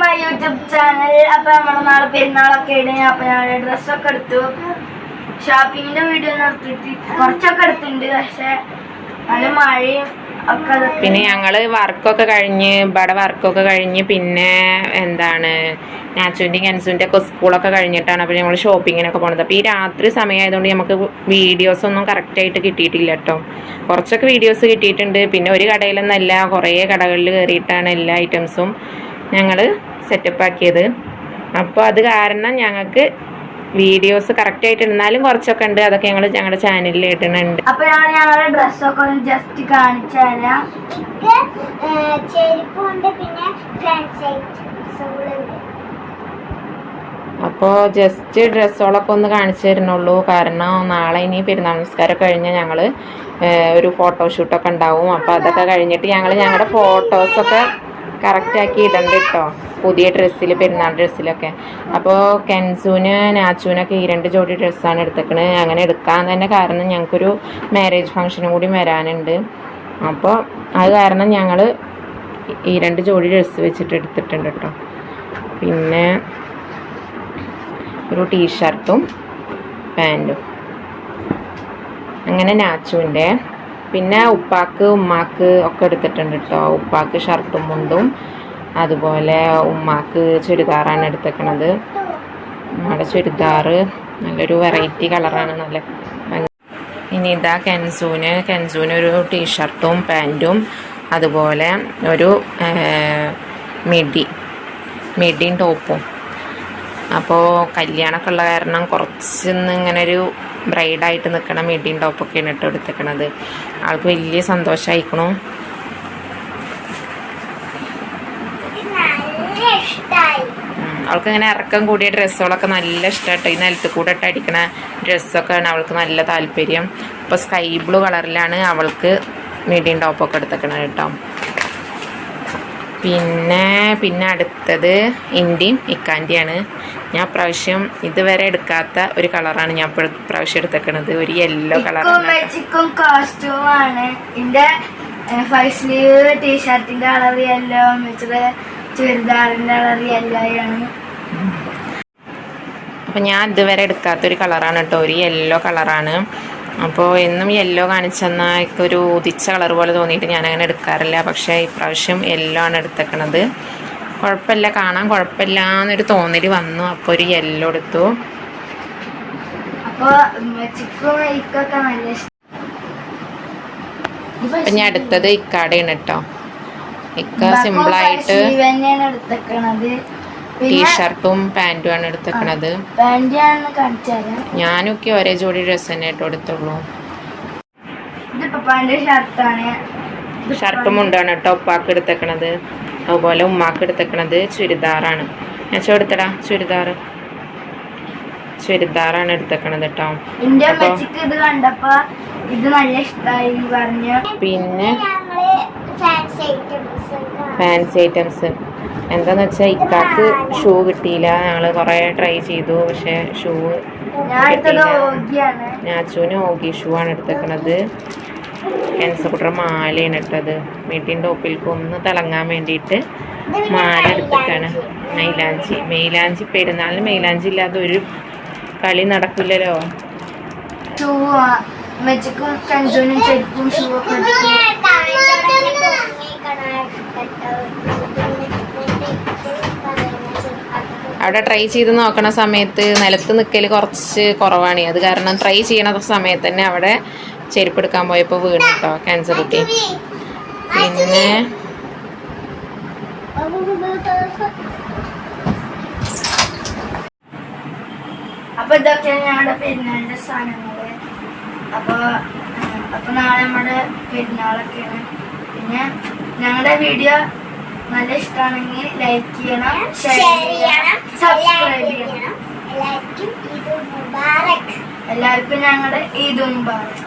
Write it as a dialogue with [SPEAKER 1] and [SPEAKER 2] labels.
[SPEAKER 1] My YouTube channel അപ്പൊ നമ്മുടെ നാളെ പെരുന്നാളൊക്കെ ആണ് അപ്പൊ ഞാൻ ഡ്രസ്സൊക്കെ എടുത്തു. ഷോപ്പിങ്ങിന്റെ വീഡിയോ നടത്തിയിട്ട് കുറച്ചൊക്കെ എടുത്തിട്ടുണ്ട്. പക്ഷെ നല്ല മഴയും
[SPEAKER 2] പിന്നെ ഞങ്ങൾ വർക്കൊക്കെ കഴിഞ്ഞ് ഇവിടെ വർക്കൊക്കെ കഴിഞ്ഞ് പിന്നെ എന്താണ് നാച്ചുവിന്റെ കൻസുവിന്റെ ഒക്കെ സ്കൂളൊക്കെ കഴിഞ്ഞിട്ടാണ് അപ്പോൾ ഞങ്ങൾ ഷോപ്പിങ്ങിനൊക്കെ പോണത്. അപ്പോൾ ഈ രാത്രി സമയമായതുകൊണ്ട് നമുക്ക് വീഡിയോസ് ഒന്നും കറക്റ്റായിട്ട് കിട്ടിയിട്ടില്ല കേട്ടോ കുറച്ചൊക്കെ വീഡിയോസ് കിട്ടിയിട്ടുണ്ട്. പിന്നെ ഒരു കടയിലൊന്നല്ല കുറേ കടകളിൽ കയറിയിട്ടാണ് എല്ലാ ഐറ്റംസും ഞങ്ങൾ സെറ്റപ്പ് ആക്കിയത്. അപ്പോൾ അത് കാരണം ഞങ്ങൾക്ക് വീഡിയോസ് കറക്റ്റ് ആയിട്ട് ഇടുന്നാലും കുറച്ചൊക്കെ ഉണ്ട്. അതൊക്കെ ഞങ്ങൾ ഞങ്ങളുടെ ചാനലിൽ ഇടുന്നുണ്ട്.
[SPEAKER 1] അപ്പൊ ഞാൻ ഞങ്ങളുടെ ഡ്രസ്സൊക്കെ ഒന്ന് ജസ്റ്റ് കാണിച്ചു തരാം.
[SPEAKER 3] ചെരുപ്പുണ്ട് പിന്നെ
[SPEAKER 2] അപ്പോൾ ജസ്റ്റ് ഡ്രസ്സുകളൊക്കെ ഒന്ന് കാണിച്ചു തരുന്നുള്ളൂ. കാരണം നാളെ ഇനി പെരുന്നാൾ നമസ്കാരം കഴിഞ്ഞാൽ ഞങ്ങൾ ഒരു ഫോട്ടോഷൂട്ടൊക്കെ ഉണ്ടാവും. അപ്പോൾ അതൊക്കെ കഴിഞ്ഞിട്ട് ഞങ്ങൾ ഞങ്ങളുടെ ഫോട്ടോസൊക്കെ കറക്റ്റാക്കി ഇടണ്ട കേട്ടോ പുതിയ ഡ്രസ്സിൽ പെരുന്നാൾ ഡ്രസ്സിലൊക്കെ അപ്പോൾ കെൻസൂന് നാച്ചുവിനൊക്കെ ഈ രണ്ട് ജോഡി ഡ്രസ്സാണ് എടുത്തേക്കണത് അങ്ങനെ എടുക്കാൻ തന്നെ കാരണം ഞങ്ങൾക്കൊരു മാരേജ് ഫംഗ്ഷനും കൂടി വരാനുണ്ട്. അപ്പോൾ അത് കാരണം ഞങ്ങൾ ഈ രണ്ട് ജോഡി ഡ്രസ്സ് വെച്ചിട്ട് എടുത്തിട്ടുണ്ട് കേട്ടോ പിന്നെ ഒരു ടീഷർട്ടും പാന്റും അങ്ങനെ നാച്ചുവിന്റെ പിന്നെ ഉപ്പാക്ക് ഉമ്മാക്ക് ഒക്കെ എടുത്തിട്ടുണ്ട് കേട്ടോ ഉപ്പാക്ക് ഷർട്ടും മുണ്ടും അതുപോലെ ഉമ്മാക്ക് ചുരിദാറാണ് എടുത്തേക്കണത്. നമ്മുടെ ചുരിദാർ നല്ലൊരു വെറൈറ്റി കളറാണ് നല്ല ഇനി ഇതാ കെൻസൂന് കെൻസൂന് ഒരു ടീഷർട്ടും പാന്റും അതുപോലെ ഒരു മിഡി മിഡിയും ടോപ്പും. അപ്പോൾ കല്യാണമൊക്കെ ഉള്ള കാരണം കുറച്ചൊന്നും ഇങ്ങനെ ഒരു ബ്രൈഡായിട്ട് നിൽക്കണ മിഡിയും ടോപ്പൊക്കെയാണ് ഇട്ട് എടുത്തേക്കണത്. ആൾക്ക് വലിയ സന്തോഷമായിക്കണു. അവൾക്ക് ഇങ്ങനെ ഇറക്കം കൂടിയ ഡ്രസ്സുകളൊക്കെ നല്ല ഇഷ്ടമായിട്ട് ഈ നിലത്ത് കൂടെ ഇട്ട് അടിക്കണ ഡ്രസ്സൊക്കെയാണ് അവൾക്ക് നല്ല താല്പര്യം. ഇപ്പോൾ സ്കൈ ബ്ലൂ കളറിലാണ് അവൾക്ക് മീഡിയം ടോപ്പൊക്കെ എടുത്തേക്കണത് കേട്ടോ. പിന്നെ പിന്നെ അടുത്തത് ഇന്ത്യയും ഇക്കാന്റെയാണ് ഞാൻ പ്രാവശ്യം ഇതുവരെ എടുക്കാത്ത ഒരു കളറാണ് ഞാൻ പ്രാവശ്യം എടുത്തേക്കണത്. ഒരു യെല്ലോ കളറാണ്
[SPEAKER 1] കോസ്റ്റ്യൂമാണ് five sleeve colour yellow yellow ആണ്.
[SPEAKER 2] ഞാൻ ഇതുവരെ എടുക്കാത്ത ഒരു കളറാണ് കേട്ടോ. ഒരു യെല്ലോ കളറാണ് അപ്പോൾ എന്നും യെല്ലോ കാണിച്ചെന്നാൽ ഒരു ഉദിച്ച കളർ പോലെ തോന്നിയിട്ട് ഞാൻ അങ്ങനെ എടുക്കാറില്ല. പക്ഷേ ഇപ്രാവശ്യം യെല്ലോ ആണ് എടുത്തേക്കണത്. കുഴപ്പമില്ല കാണാൻ കുഴപ്പമില്ല എന്നൊരു തോന്നൽ വന്നു. അപ്പോൾ ഒരു യെല്ലോ എടുത്തു.
[SPEAKER 1] അപ്പൊ
[SPEAKER 2] ഞാൻ അടുത്തത് ഇക്കാടെയാണ് കേട്ടോ ഇക്ക സിമ്പിളായിട്ട് ടീഷർട്ടും
[SPEAKER 1] പാന്റും ആണ് എടുത്തേക്കണത്.
[SPEAKER 2] ഞാനൊക്കെ ഒരേ ജോഡി ഡ്രസ്സ് തന്നെ കേട്ടോ എടുത്തുള്ളൂ.
[SPEAKER 1] ഇത് പപ്പാന്റെ ഷർട്ടാണ്
[SPEAKER 2] ഷർട്ടും മുണ്ടാണ് കേട്ടോ ഉപ്പാക്ക് എടുത്തേക്കണത്. അതുപോലെ ഉമ്മാക്ക് എടുത്തേക്കണത് ചുരിദാറാണ്. ഞാൻ ചോദിത്തടാ ചുരിദാർ ചുരിദാറാണ് എടുത്തേക്കണത് കേട്ടോ.
[SPEAKER 1] ഇത് കണ്ടപ്പോ ഇത് നല്ല ഇഷ്ടായി പറഞ്ഞു.
[SPEAKER 2] പിന്നെ
[SPEAKER 3] ഞങ്ങൾ ഫാൻസ് ഐറ്റംസ്
[SPEAKER 2] ഫാൻസി ഐറ്റംസ് എന്താന്ന് വെച്ചാൽ ഇക്കാക്ക് ഷൂ കിട്ടിയില്ല. ഞങ്ങൾ കുറേ ട്രൈ ചെയ്തു പക്ഷെ ഷൂ
[SPEAKER 1] ഞാൻ ഓഗിയാണ്.
[SPEAKER 2] നാച്ചുവിന് ഓഗി ഷൂ ആണ് എടുത്തേക്കണത്. കെൻസക്കുട്ടർ മാലയാണ് ഇട്ടത്. വീട്ടിന്റെ ടോപ്പിലേക്ക് ഒന്ന് തിളങ്ങാൻ വേണ്ടിയിട്ട് മാല എടുത്തിട്ടാണ് മൈലാഞ്ചി. മൈലാഞ്ചി പെരുന്നാളിന് മൈലാഞ്ചി ഇല്ലാതെ ഒരു കളി നടക്കില്ലല്ലോ.
[SPEAKER 1] മെച്ചിക്കും കഞ്ചൂനും ചെരുപ്പും ഷൂ ഒക്കെ
[SPEAKER 2] അവിടെ ട്രൈ ചെയ്ത് നോക്കണ സമയത്ത് നിലത്ത് നിൽക്കൽ കുറച്ച് കുറവാണ്. അത് കാരണം ട്രൈ ചെയ്യണ സമയത്ത് തന്നെ അവിടെ ചെരുപ്പ് എടുക്കാൻ പോയപ്പോൾ വീണ് കേട്ടോ ക്യാൻസർ കുട്ടി. പിന്നെ
[SPEAKER 1] അപ്പൊ ഇതൊക്കെയാണ് ഞങ്ങളുടെ പെരുന്നാളിന്റെ സാധനങ്ങൾ. അപ്പൊ അപ്പൊ നാളെ നമ്മുടെ പെരുന്നാളൊക്കെയാണ്. പിന്നെ ഞങ്ങളുടെ വീഡിയോ നല്ല ഇഷ്ടമാണെങ്കിൽ ലൈക്ക് ചെയ്യണം ഷെയർ ചെയ്യണം സബ്സ്ക്രൈബ് ചെയ്യണം.
[SPEAKER 3] എല്ലാവർക്കും ഇത് മുബാറക്.
[SPEAKER 1] എല്ലാവർക്കും ഞങ്ങളുടെ ഈദ് മുബാറക്.